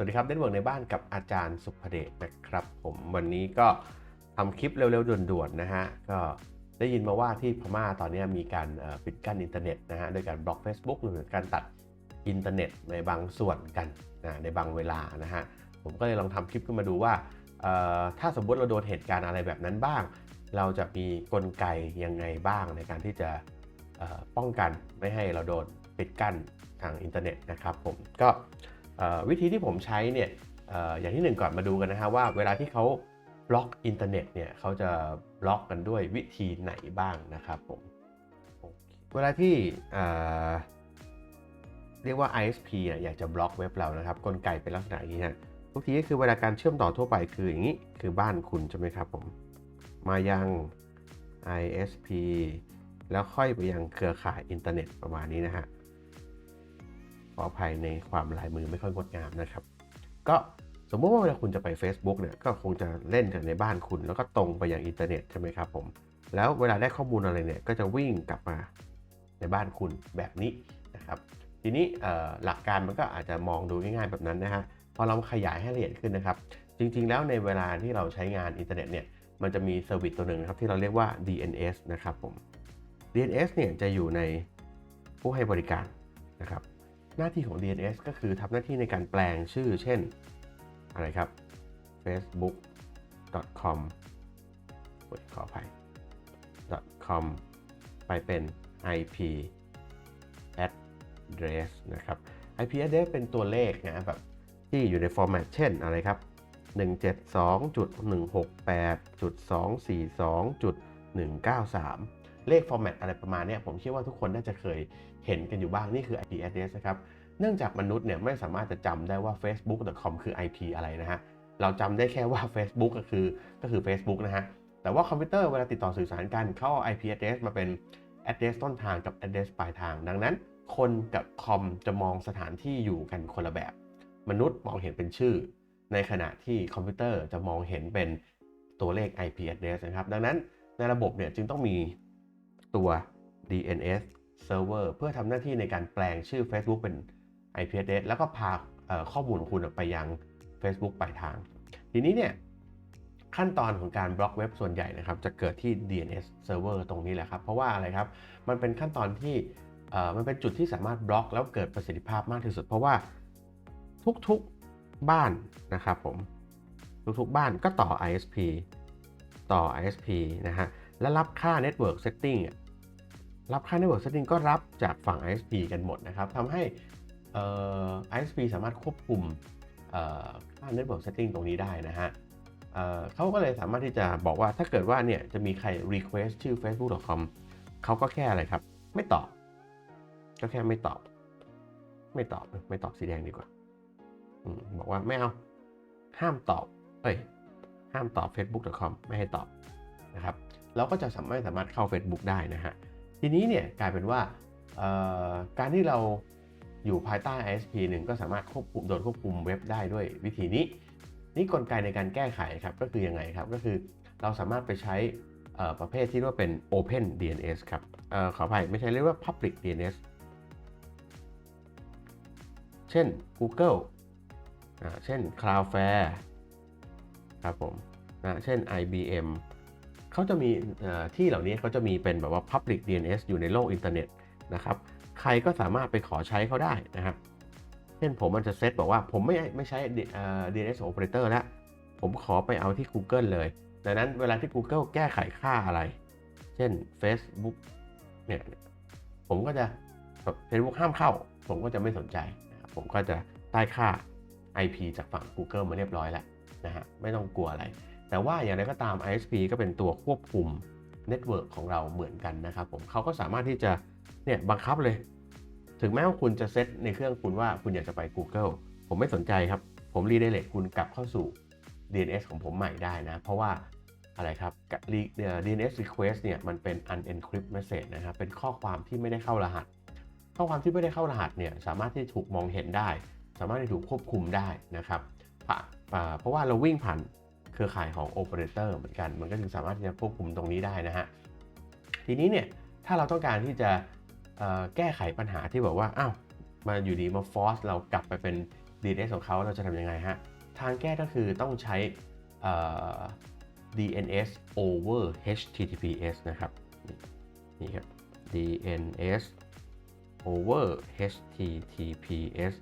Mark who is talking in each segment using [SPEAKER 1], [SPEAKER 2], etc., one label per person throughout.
[SPEAKER 1] สวัสดีครับเน็ตเวิร์กในบ้านกับอาจารย์สุภเดชนะครับ ผมวันนี้ก็ทำคลิปเร็วๆด่วนๆนะฮะก็ได้ยินมาว่าที่พม่าตอนนี้มีการปิดกั้นอินเทอร์เน็ตนะฮะโดยการบล็อก Facebook หรือการตัดอินเทอร์เน็ตในบางส่วนกันนะในบางเวลานะฮะผมก็เลยลองทำคลิปขึ้นมาดูว่าถ้าสมมติเราโดนเหตุการณ์อะไรแบบนั้นบ้าง เราจะมีกลไกยังไงบ้างในการที่จะป้องกันไม่ให้เราโดนปิดกั้นทางอินเทอร์เน็ตนะครับผมก็ วิธีที่ผมใช้เนี่ยออย่างที่หนึ่งก่อนมาดูกันนะฮะว่าเวลาที่เขาบล็อกอินเทอร์เน็ตเนี่ยเขาจะบล็อกกันด้วยวิธีไหนบ้างนะครับผมเวลาที่เเรียกว่า ISP อะอยากจะบล็อกเว็บเรานะครับ กลไกเป็นลักษณะอย่างนี้ฮะทุกทีก็คือเวลาการเชื่อมต่อทั่วไปคืออย่างนี้คือบ้านคุณใช่ไหมครับผม มายัง ISP แล้วค่อยไปยังเครือข่ายอินเทอร์เน็ตประมาณนี้นะฮะ ออภัยในความลายมือไม่ค่อยงดงามนะครับ ก็สมมติว่าเวลาคุณจะไป Facebook เนี่ยก็คงจะเล่นจากในบ้านคุณ แล้วก็ตรงไปยังอินเทอร์เน็ตใช่ไหมครับผมแล้วเวลาได้ข้อมูลอะไรเนี่ยก็จะวิ่งกลับมาในบ้านคุณแบบนี้นะครับทีนี้หลักการมันก็อาจจะมองดูง่ายๆแบบนั้นนะฮะพอเราขยายให้ละเอียดขึ้นนะครับ จริงๆแล้วในเวลาที่เราใช้งานอินเทอร์เน็ตเนี่ยมันจะมีเซอร์วิสตัวหนึ่งครับที่เราเรียกว่า DNS นะครับผม DNS เนี่ยจะอยู่ในผู้ให้บริการนะครับ หน้าที่ของ DNS ก็คือทำหน้าที่ในการแปลงชื่อ เช่น อะไรครับ facebook.com ขออภัย .com ไปเป็น IP address นะครับ IP address เป็นตัวเลขนะแบบที่อยู่ในฟอร์แมตเช่นอะไรครับ 172.168.242.193 เลขฟอร์แมตอะไรประมาณนี้ผมเชื่อว่าทุกคนน่าจะเคยเห็นกันอยู่บ้างนี่คือ IP address นะครับเนื่องจากมนุษย์เนี่ยไม่สามารถจะจำได้ว่า facebook.com คือ IP อะไรนะฮะเราจำได้แค่ว่า Facebook ก็คือก็คือ Facebook นะฮะแต่ว่าคอมพิวเตอร์เวลาติดต่อสื่อสารกันเขาเอา IP address มาเป็น address ต้นทางกับ address ปลายทาง ดังนั้น คนกับคอมจะมองสถานที่อยู่กันคนละแบบ มนุษย์มองเห็นเป็นชื่อ ในขณะที่คอมพิวเตอร์จะมองเห็นเป็นตัวเลข IP address นะครับ ดังนั้นในระบบเนี่ยจึงต้องมี ตัว DNS server เพื่อทำหน้าที่ในการแปลงชื่อ Facebook เป็น IP address แล้วก็พาข้อมูลของคุณไปยัง Facebook ปลายทาง ทีนี้เนี่ยขั้นตอนของการบล็อกเว็บส่วนใหญ่นะครับ จะเกิดที่ DNS server ตรงนี้แหละครับ เพราะว่าอะไรครับ มันเป็นขั้นตอนที่มันเป็นจุดที่สามารถบล็อกแล้วเกิดประสิทธิภาพมากที่สุด เพราะว่าทุกๆบ้านนะครับผม ทุกๆบ้านก็ต่อ ISP ต่อ ISP นะฮะ และรับค่า Network Setting อะรับค่า Network Setting ก็รับจากฝั่ง ISP กันหมดนะครับทำให้เอ่อ ISP สามารถควบคุมเอ่อค่า Network Setting ตรงนี้ได้นะฮะเเขาก็เลยสามารถที่จะบอกว่าถ้าเกิดว่าเนี่ยจะมีใคร request ชื่อ facebook.com เขาก็แค่อะไรครับ ไม่ตอบ ก็แค่ไม่ตอบ ไม่ตอบไม่ตอบสีแดงดีกว่าอบอกว่าไม่เอา ห้ามตอบ เอ้ย ห้ามตอบ facebook.com ไม่ให้ตอบนะครับ เราก็จะสามารถสามารถเข้า Facebook ได้นะฮะ ทีนี้เนี่ยกลายเป็นว่าการที่เราอยู่ภายใต้ ISP หนึ่งก็สามารถควบคุมโดนควบคุมเว็บได้ด้วยวิธีนี้ นี่กลไกในการแก้ไขครับก็คือยังไงครับ ก็คือเราสามารถไปใช้ประเภทที่เรียกว่าเป็น Open DNS ครับเอ่อขออภัยไม่ใช่เรียกว่า Public DNS เช่น Google เช่น Cloudflare ครับผมนะเช่น IBM เขาจะมีที่เหล่านี้เขาจะมีเป็นแบบว่า Public DNS อยู่ในโลกอินเทอร์เน็ตนะครับ ใครก็สามารถไปขอใช้เขาได้นะครับ เช่นผมมันจะเซตบอกว่าผมไม่ไม่ใช้เอ่อ DNS operator แล้ว ผมขอไปเอาที่ Google เลย ดังนั้นเวลาที่ Google แก้ไขค่าอะไร เช่น Facebook เนี่ยผมก็จะแบบ Facebook ห้ามเข้า ผมก็จะไม่สนใจนผมก็จะได้ค่า IP จากฝั่ง Google มาเรียบร้อยแล้วนะฮะไม่ต้องกลัวอะไร แต่ว่าอย่างไรก็ตาม ISP ก็เป็นตัวควบคุมเน็ตเวิร์กของเราเหมือนกันนะครับผมเขาก็สามารถที่จะเนี่ยบังคับเลย ถึงแม้ว่าคุณจะเซตในเครื่องคุณว่าคุณอยากจะไป Google ผมไม่สนใจครับ ผมรีเดเ c กคุณกลับเข้าสู่ DNS ของผมใหม่ได้นะ เพราะว่าอะไรครับ DNS request เนี่ยมันเป็น unencrypt message นะครับ เป็นข้อความที่ไม่ได้เข้ารหัส ข้อความที่ไม่ได้เข้ารหัสเนี่ยสามารถที่ถูกมองเห็นได้ สามารถที่ถูกควบคุมได้นะครับเพราะว่าเราวิ่งผ่าน เครือข่ายของโอเปอเรเตอร์เหมือนกัน มันก็จึงสามารถที่จะควบคุมตรงนี้ได้นะฮะ ทีนี้เนี่ย ถ้าเราต้องการที่จะแก้ไขปัญหาที่แบบว่า อ้าว มาอยู่ดีมาฟอสเรากลับไปเป็น DNS ของเขาเราจะทำยังไงฮะ ทางแก้ก็คือต้องใช้ DNS over HTTPS นะครับ นี่ครับ DNS over HTTPS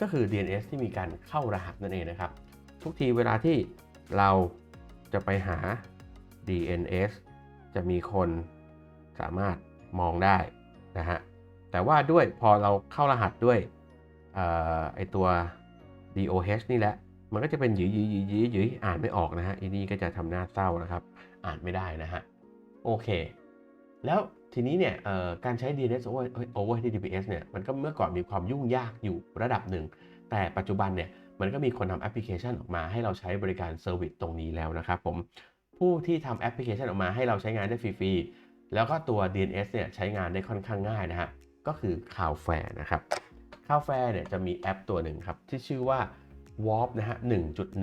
[SPEAKER 1] ก็คือ DNS ที่มีการเข้ารหัสนั่นเองนะครับ ทุกทีเวลาที่ เราจะไปหา DNS จะมีคนสามารถมองได้นะฮะ แต่ว่าด้วยพอเราเข้ารหัสด้วยออไอตัว DOH นี่แหละ มันก็จะเป็นยืยยืยยืยอ่านไม่ออกนะฮะอีนี่ก็จะทำหน้าเศร้านะครับ อ่านไม่ได้นะฮะ โอเค แล้วทีนี้เนี่ยการใช้ DNS over HTTPS เนี่ย มันก็เมื่อก่อนมีความยุ่งยากอยู่ระดับหนึ่ง แต่ปัจจุบันเนี่ย มันก็มีคนทำแอปพลิเคชันออกมาให้เราใช้บริการเซอร์วิสตรงนี้แล้วนะครับผมผู้ที่ทำแอปพลิเคชันออกมาให้เราใช้งานได้ฟรีๆ แล้วก็ตัว DNS เนี่ยใช้งานได้ค่อนข้างง่ายนะฮะ ก็คือ Cloudflare นะครับ Cloudflare เนี่ยจะมีแอปตัวหนึ่งครับ ที่ชื่อว่า Warp นะฮะ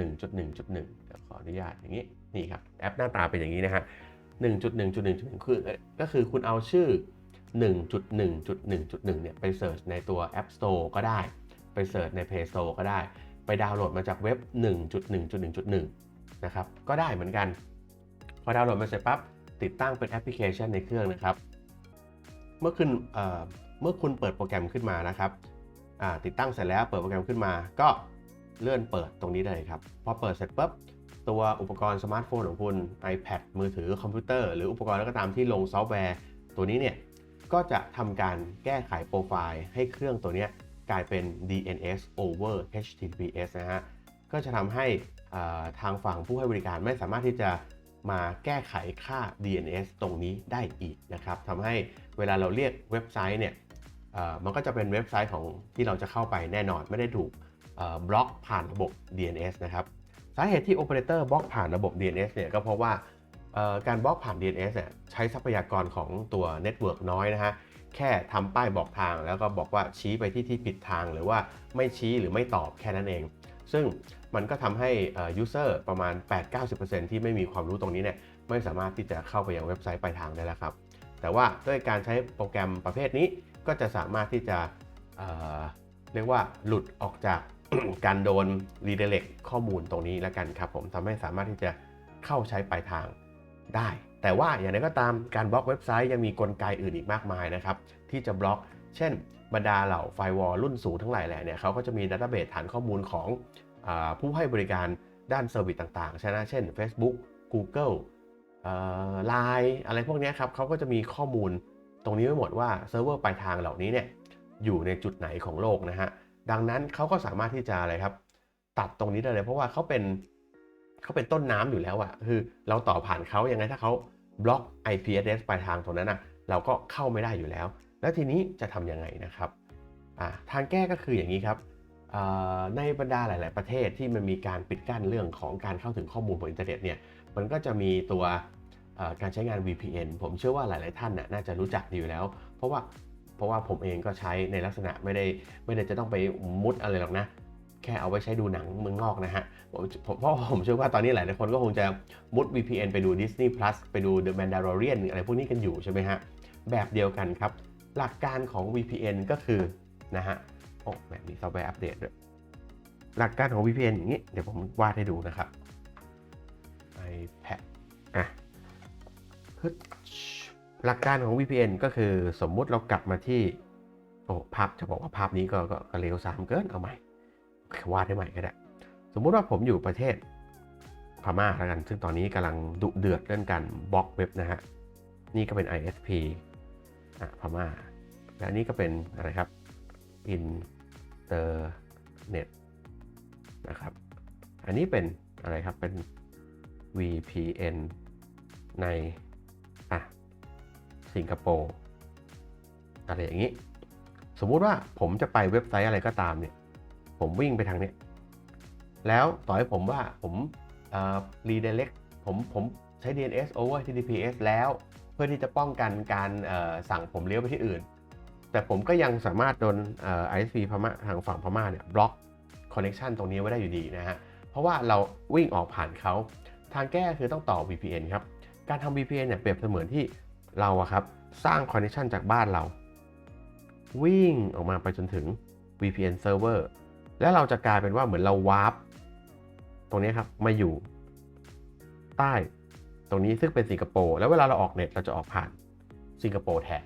[SPEAKER 1] 1.1.1.1 ขออนุญาตอย่างนี้ นี่ครับ แอปหน้าตาเป็นอย่างนี้นะฮะ 1.1.1.1 คือก็คือคุณเอาชื่อ 1.1.1.1 เนี่ยไปเสิร์ชในตัว App Store ก็ได้ ไปเสิร์ชใน Play Store ก็ได้ ไปดาวน์โหลดมาจากเว็บ 1.1.1.1 นะครับ ก็ได้เหมือนกัน พอดาวน์โหลดมาเสร็จปั๊บ ติดตั้งเป็นแอปพลิเคชันในเครื่องนะครับ เมื่อคุณเมื่อคุณเปิดโปรแกรมขึ้นมานะครับติดตั้งเสร็จแล้วเปิดโปรแกรมขึ้นมา ก็เลื่อนเปิดตรงนี้ได้เลยครับ พอเปิดเสร็จปุ๊บ ตัวอุปกรณ์สมาร์ทโฟนของคุณ iPad มือถือคอมพิวเตอร์หรืออุปกรณ์แล้วก็ตามที่ลงซอฟต์แวร์ ตัวนี้เนี่ยก็จะทำการแก้ไขโปรไฟล์ให้เครื่องตัวเนี้ย กลายเป็น DNS over HTTPS นะฮะ ก็จะทำให้ทางฝั่งผู้ให้บริการไม่สามารถที่จะมาแก้ไขค่า DNS ตรงนี้ได้อีกนะครับทำให้เวลาเราเรียกเว็บไซต์เนี่ยมันก็จะเป็นเว็บไซต์ของที่เราจะเข้าไปแน่นอนไม่ได้ถูกบล็อกผ่านระบบ DNS นะครับสาเหตุที่โอเปอเรเตอร์บล็อกผ่านระบบ DNS เนี่ยก็เพราะว่าการบล็อกผ่าน DNS เนี่ยใช้ทรัพยากรของตัวเน็ตเวิร์กน้อยนะฮะ แค่ทำป้ายบอกทางแล้วก็บอกว่าชี้ไปที่ที่ผิดทาง หรือว่าไม่ชี้หรือไม่ตอบแค่นั้นเอง ซึ่งมันก็ทำให้ยูเซอร์ประมาณ 8-90%ที่ไม่มีความรู้ตรงนี้เนี่ยไม่สามารถที่จะเข้าไปยังเว็บไซต์ปลายทางได้แล้วครับ แต่ว่าด้วยการใช้โปรแกรมประเภทนี้ก็จะสามารถที่จะเเรียกว่าหลุดออกจากการโดน redirect ข้อมูลตรงนี้แล้วกันครับผมทำให้สามารถที่จะเข้าใช้ปลายทางได้ แต่ว่าอย่างไรก็ตามการบล็อกเว็บไซต์ยังมีกลไกอื่นอีกมากมายนะครับที่จะบล็อก เช่น บรรดาเหล่าไฟวอลรุ่นสูงทั้งหลายแหละเนี่ยเขาก็จะมีดัตตอร์เบสฐานข้อมูลของอผู้ให้บริการด้านเซอร์วิสต่างๆใช่ไหมเช่น Facebook Google ไลน์อะไรพวกนี้ครับเขาก็จะมีข้อมูลตรงนี้ไว้หมดว่าเซิร์ฟเวอร์ปลายทางเหล่านี้เนี่ยอยู่ในจุดไหนของโลกนะฮะดังนั้นเขาก็สามารถที่จะอะไรครับ ตัดตรงนี้ได้เลยเพราะว่าเขาเป็น เขาเป็นต้นน้ำอยู่แล้วอะคือเราต่อผ่านเขายังไงถ้าเขาบล็อก IP address ปลายทางตรงนั้นอะเราก็เข้าไม่ได้อยู่แล้ว แล้วทีนี้จะทำยังไงนะครับทางแก้ก็คืออย่างนี้ครับในบรรดาหลาย ๆ ประเทศที่มันมีการปิดกั้นเรื่องของการเข้าถึงข้อมูลบนอินเทอร์เน็ตเนี่ยมันก็จะมีตัวการใช้งาน VPN ผมเชื่อว่าหลาย ๆ ท่านน่าจะรู้จักอยู่แล้ว เพราะว่าเพราะว่าผมเองก็ใช้ในลักษณะไม่ได้ไม่ได้จะต้องไปมุดอะไรหรอกนะ แค่เอาไว้ใช้ดูหนังเมืองนอกนะฮะผมเพราะผมเชื่อว่าตอนนี้หลายคนก็คงจะมุด VPN ไปดู Disney Plus ไปดู The Mandalorian อะไรพวกนี้กันอยู่ใช่ไหมฮะ แบบเดียวกันครับ หลักการของ VPN ก็คือนะฮะโอ้แบบมีซอฟต์แวร์อัปเดตด้วยหลักการของ VPN อย่างนี้ เดี๋ยวผมวาดให้ดูนะครับ iPad อะหลักการของ VPN ก็คือสมมุติเรากลับมาที่โอ้ภาพจะบอกว่าภาพนี้ก็ก็เร็วสามเกินเอาใหม่ วาดให้ใหม่ก็ได้ สมมุติว่าผมอยู่ประเทศพม่าแล้วกัน ซึ่งตอนนี้กำลังดุเดือดเรื่องการบล็อกเว็บนะฮะ นี่ก็เป็น ISP อะพม่า และนี่ก็เป็นอะไรครับ Internet นะครับ อันนี้เป็นอะไรครับ เป็น VPN ในอะสิงคโปร์อะไรอย่างนี้ สมมุติว่าผมจะไปเว็บไซต์อะไรก็ตามเนี่ย ผมวิ่งไปทางเนี้ยแล้วต่อให้ผมว่าผมเอ่อ redirect ผมผมใช้ DNS over HTTPS แล้ว เพื่อที่จะป้องกันการสั่งผมเลี้ยวไปที่อื่น แต่ผมก็ยังสามารถโดน ISP พม่าทางฝั่งพม่าเนี่ยบล็อก connection ตรงนี้ไว้ได้อยู่ดีนะฮะ เพราะว่าเราวิ่งออกผ่านเขาทางแก้คือต้องต่อ VPN ครับ การทำ VPN เนี่ยเปรียบเสมือนที่เราอะครับ สร้าง connection จากบ้านเรา วิ่งออกมาไปจนถึง VPN server แล้วเราจะกลายเป็นว่าเหมือนเราวาร์ปตรงนี้ครับมาอยู่ใต้ตรงนี้ซึ่งเป็นสิงคโปร์แล้วเวลาเราออกเน็ตเราจะออกผ่านสิงคโปร์แทน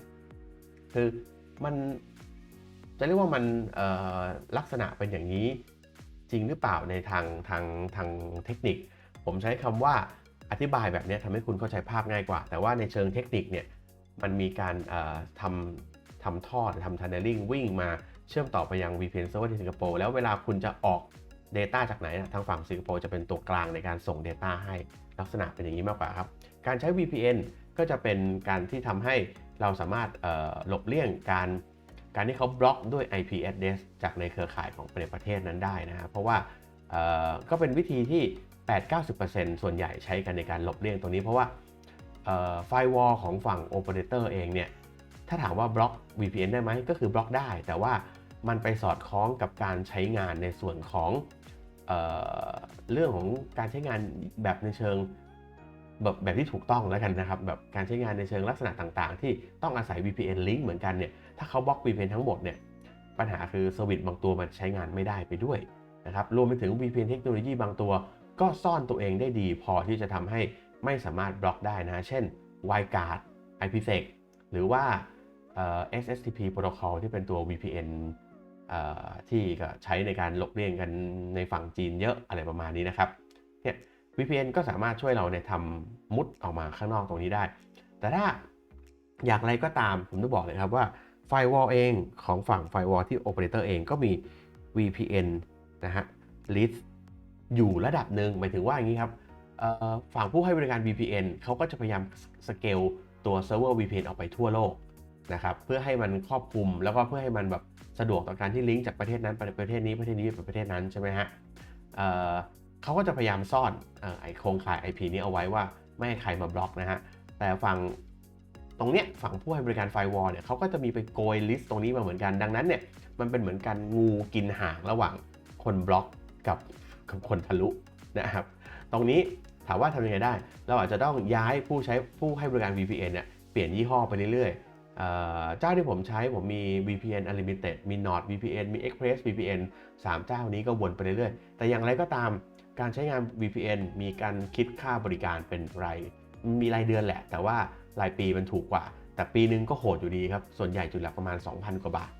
[SPEAKER 1] คือมันจะเรียกว่ามันลักษณะเป็นอย่างนี้จริงหรือเปล่าในทางทางทางเทคนิค ผมใช้คำว่าอธิบายแบบนี้ทำให้คุณเข้าใจภาพง่ายกว่า แต่ว่าในเชิงเทคนิคเนี่ยมันมีการทำ ทำทอดทำ tunneling วิ่งมาเชื่อมต่อไปยัง VPN server ที่สิงคโปร์แล้วเวลาคุณจะออก Data จากไหนนะทางฝั่งสิงคโปร์จะเป็นตัวกลางในการส่ง Data ให้ลักษณะเป็นอย่างนี้มากกว่าครับ การใช้ VPN ก็จะเป็นการที่ทำให้เราสามารถหลบเลี่ยงการการที่เขาบล็อกด้วย IP address จากในเครือข่ายของประเทศนั้นได้นะครับเพราะว่าก็เป็นวิธีที่ 8-90%ส่วนใหญ่ใช้กันในการหลบเลี่ยงตรงนี้เพราะว่าไฟวอลของฝั่ง Operator เองเนี่ย ถ้าถามว่าบล็อก VPN ได้ไหมก็คือบล็อกได้ แต่ว่ามันไปสอดคล้องกับการใช้งานในส่วนของเออเรื่องของการใช้งานแบบในเชิงแบบแบบที่ถูกต้องแล้วกันนะครับแบบการใช้งานในเชิงลักษณะต่างๆ ที่ต้องอาศัย VPN link เหมือนกันเนี่ยถ้าเขาบล็อก VPN ทั้งหมดเนี่ยปัญหาคือสวิตบางตัวมันใช้งานไม่ได้ไปด้วยนะครับรวมไปถึง VPN เทคโนโลยีบางตัว ก็ซ่อนตัวเองได้ดี พอที่จะทำให้ไม่สามารถบล็อกได้นะ เช่น WireGuard IPsec หรือว่า เอ่อ SSTP protocol ที่เป็นตัว VPN อ่อที่ก็ใช้ในการหลบเลี่ยงกันในฝั่งจีนเยอะอะไรประมาณนี้นะครับเนี่ย VPN ก็สามารถช่วยเราเนี่ยทำมุดออกมาข้างนอกตรงนี้ได้ แต่ถ้าอย่างไรก็ตามผมต้องบอกเลยครับว่าไฟวอลเองของฝั่งไฟวอลที่ Operator เองก็มี VPN นะฮะ list อยู่ระดับหนึ่งหมายถึงว่าอย่างนี้ครับเอ่อฝั่งผู้ให้บริการ VPN เขาก็จะพยายามสเกลตัวเซิร์ฟเวอร์ VPN ออกไปทั่วโลก นะครับเพื่อให้มันครอบคลุมแล้วก็เพื่อให้มันแบบสะดวกต่อการที่ลิงก์จากประเทศนั้นไปประเทศนี้ประเทศนี้ไปประเทศนั้นใช่ไหมฮะเเขาก็จะพยายามซ่อนเอ่อไอโครงข่าย IP นี้เอาไว้ว่าไม่ให้ใครมาบล็อกนะฮะแต่ฝั่งตรงเนี้ยฝั่งผู้ให้บริการไฟวอลเนี่ยเขาก็จะมีไปโกยลิสต์ตรงนี้มาเหมือนกันดังนั้นเนี่ยมันเป็นเหมือนกันงูกินหางระหว่างคนบล็อกกับกับคนทะลุนะครับ ตรงนี้ถามว่าทำยังไงได้ เราอาจจะต้องย้ายผู้ใช้ผู้ให้บริการ VPN เนี่ยเปลี่ยนยี่ห้อไปเรื่อยๆ เจ้าที่ผมใช้ผมมี VPN Unlimited มี Nord VPN มี Express VPN 3 เจ้านี้ก็วนไปเรื่อยๆ แต่อย่างไรก็ตามการใช้งาน VPN มีการคิดค่าบริการเป็นรายมีรายเดือนแหละ แต่ว่ารายปีมันถูกกว่า แต่ปีนึงก็โหดอยู่ดีครับ ส่วนใหญ่จุดหลักประมาณ 2,000 กว่าบาท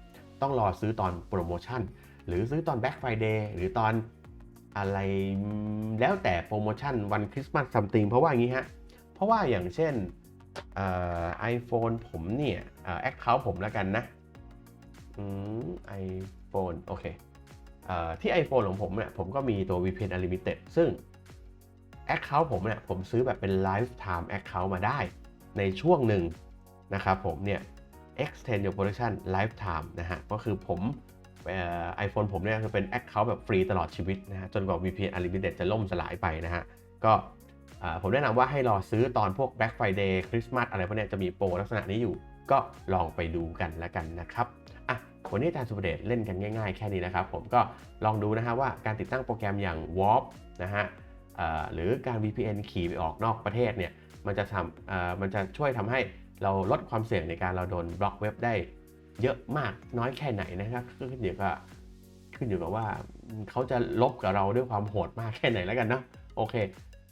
[SPEAKER 1] ต้องรอซื้อตอนโปรโมชั่น หรือซื้อตอน Black Friday หรือตอนอะไรแล้วแต่โปรโมชั่นวันคริสต์มาสซัมติงเพราะว่าอย่างนี้ฮะเพราะว่าอย่างเช่น ไอโฟนผมเนี่ยแอคเคาท์ผมแล้วกันนะไอโฟนโอเคที่ iPhone ของผมเนี่ยผมก็มีตัว VPN Unlimited ซึ่ง Account ผมเนี่ยผมซื้อแบบเป็น Lifetime Account มาได้ในช่วงหนึ่งนะครับผมเนี่ย Extend Your Protection Lifetime นะฮะ ก็คือผมไอโฟนผมเนี่ยคือเป็น Account แบบฟรีตลอดชีวิตนะฮะ จนกว่า VPN Unlimited จะล่มสลายไปนะฮะ ก็ ผมแนะนำว่าให้รอซื้อตอนพวก Black Friday คริสต์มาสอะไรพวกนี้จะมีโปรลักษณะนี้อยู่ ก็ลองไปดูกันแล้วกันนะครับอะวันนี้อาจารย์สุเดชเล่นกันง่ายๆ แค่นี้นะครับ ผมก็ลองดูนะฮะว่าการติดตั้งโปรแกรมอย่าง Warp นะฮะหรือการ VPN ขี่ไปออกนอกประเทศเนี่ยมันจะทำมันจะช่วยทำให้เราลดความเสี่ยงในการเราโดนบล็อกเว็บได้เยอะมากน้อยแค่ไหนนะครับขึ้นอยู่กับขึ้นอยู่กับว่าเขาจะลบกับเราด้วยความโหดมากแค่ไหนแล้วกันเนาะโอเค